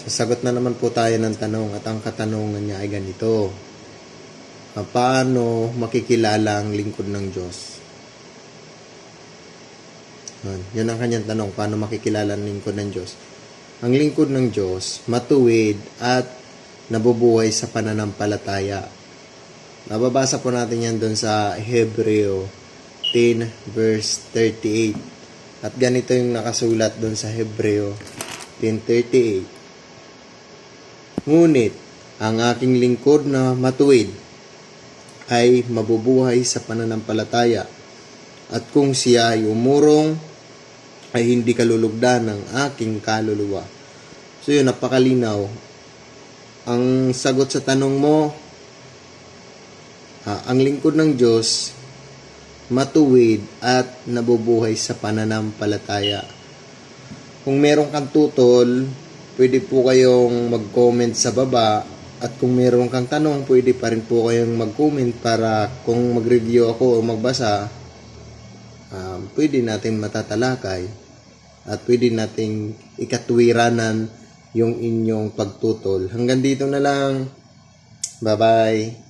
Sasagot na naman po tayo ng tanong at ang katanungan niya ay ganito. Ah, paano makikilala ang lingkod ng Diyos? Yan, ang kanyang tanong, paano makikilala ang lingkod ng Diyos? Ang lingkod ng Diyos, matuwid at nabubuhay sa pananampalataya. Nababasa po natin yan doon sa Hebreo 10 verse 38. At ganito yung nakasulat doon sa Hebreo 10.38. Ngunit, ang aking lingkod na matuwid ay mabubuhay sa pananampalataya. At kung siya ay umurong, ay hindi kalulugdan ng aking kaluluwa. So yun, napakalinaw. Ang sagot sa tanong mo, ah, ang lingkod ng Diyos, matuwid at nabubuhay sa pananampalataya. Kung meron kang tutol, pwede po kayong mag-comment sa baba at kung meron kang tanong, pwede pa rin po kayong mag-comment para kung mag-review ako o magbasa, um, pwede natin matatalakay at pwede nating ikatwiranan yung inyong pagtutol. Hanggang dito na lang. Bye-bye.